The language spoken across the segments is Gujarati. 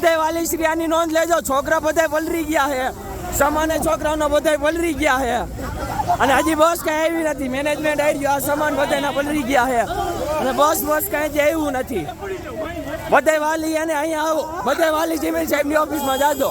બાકી આની નોંધ લેજો. છોકરા બધા પલરી ગયા છે સામાન્ય છોકરાઓનો બધા પલરી ગયા છે અને હજી બસ કાંઈ આવી નથી. મેનેજમેન્ટ આવી ગયું આ સામાન બધાના પલરી ગયા છે અને બસ બસ કાંઈ જે આવ્યું નથી. બધા વાલી અને અહીંયા આવો. બધા વાલી જીમેલ સાહેબની ઓફિસમાં જાજો.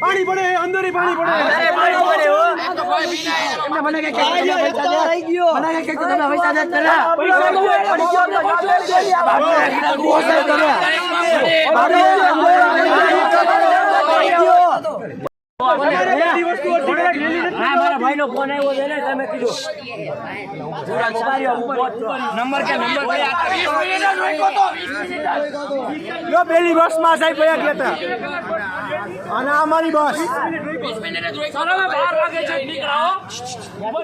પાણી પડે અંદર પાણી પડે નથી. મારા ભાઈ નો ફોન આવ્યો છે ને, તમે કીધું નંબર કે નંબર લો પેલી બસમાં સાહેબ ગયા હતા. અને આ અમારી બસ.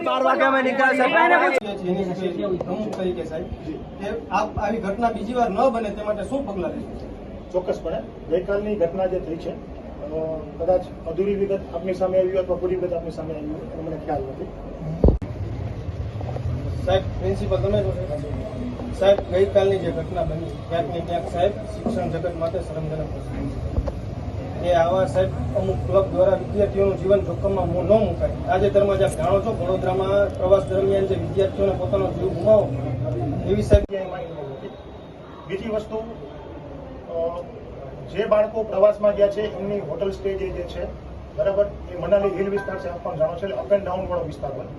બાર વાગે અમે નીકળ્યા સાહેબ એની પ્રમુખ તરીકે સાહેબ કે આપ આવી ઘટના બીજી વાર ન બને તે માટે શું પગલાં લેશો? ચોક્કસપણે. ગઈકાલની ઘટના જે થઈ છે કદાચ અધૂરી વિગત આપની સામે આવી હોય અથવા પૂરી વિગત આપની સામે આવી હોય મને ખ્યાલ નથી. સાહેબ પ્રિન્સિપલ તમે છો સાહેબ, ગઈકાલની જે ઘટના બની, ક્યાંક ને ક્યાંક સાહેબ, શિક્ષણ જગત માટે શરમજનક વસ્તુ કે આવા સાહેબ, અમુક ક્લબ દ્વારા વિદ્યાર્થીઓનું જીવન જોખમમાં ન મુકાય. તાજેતરમાં જે જાણો છો, વડોદરામાં પ્રવાસ દરમિયાન જે વિદ્યાર્થીઓને પોતાનો જીવ ગુમાવો, એવી સાહેબ બીજી વસ્તુ જે બાળકો પ્રવાસમાં ગયા છે, એમની હોટલ સ્ટે જે છે બરાબર? એ મનાલી હિલ વિસ્તાર છે, આપ જાણો છો, એટલે અપ એન્ડ ડાઉન વાળો વિસ્તાર હોય.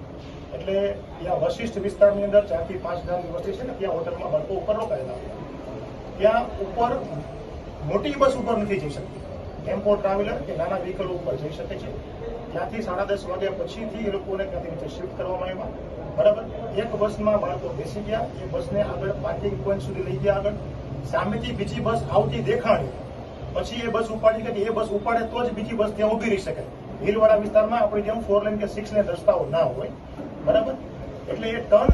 એટલે ત્યાં વશિષ્ઠ વિસ્તારની અંદર ચારથી પાંચ હજારની વસ્તી છે ને, ત્યાં હોટલમાં બાળકો ઉપર રોકાયેલા ત્યાં ઉપર મોટી બસ ઉપર નથી જઈ શકતી. ટેમ્પો ટ્રાવેલર કે નાના વ્હીકલ ઉપર જઈ શકે છે. ત્યાંથી સાડા દસ વાગ્યા પછીથી એ લોકોને ત્યાંથી નીચે શિફ્ટ કરવામાં આવ્યા. બરાબર? એક બસમાં બાળકો બેસી ગયા, એ બસને આગળ પાર્કિંગ પોઈન્ટ સુધી લઈ ગયા આગળ. સામેથી બીજી બસ આવતી દેખાણી પછી એ બસ ઉપાડી કે એ બસ ઉપાડે તો જ બીજી બસ ત્યાં ઊભી રહી શકે. હિલવાળા વિસ્તારમાં આપણે જેમ ફોર લેન કે સિક્સ લેન રસ્તાઓ ના હોય, બરાબર? એટલે એ ટર્ન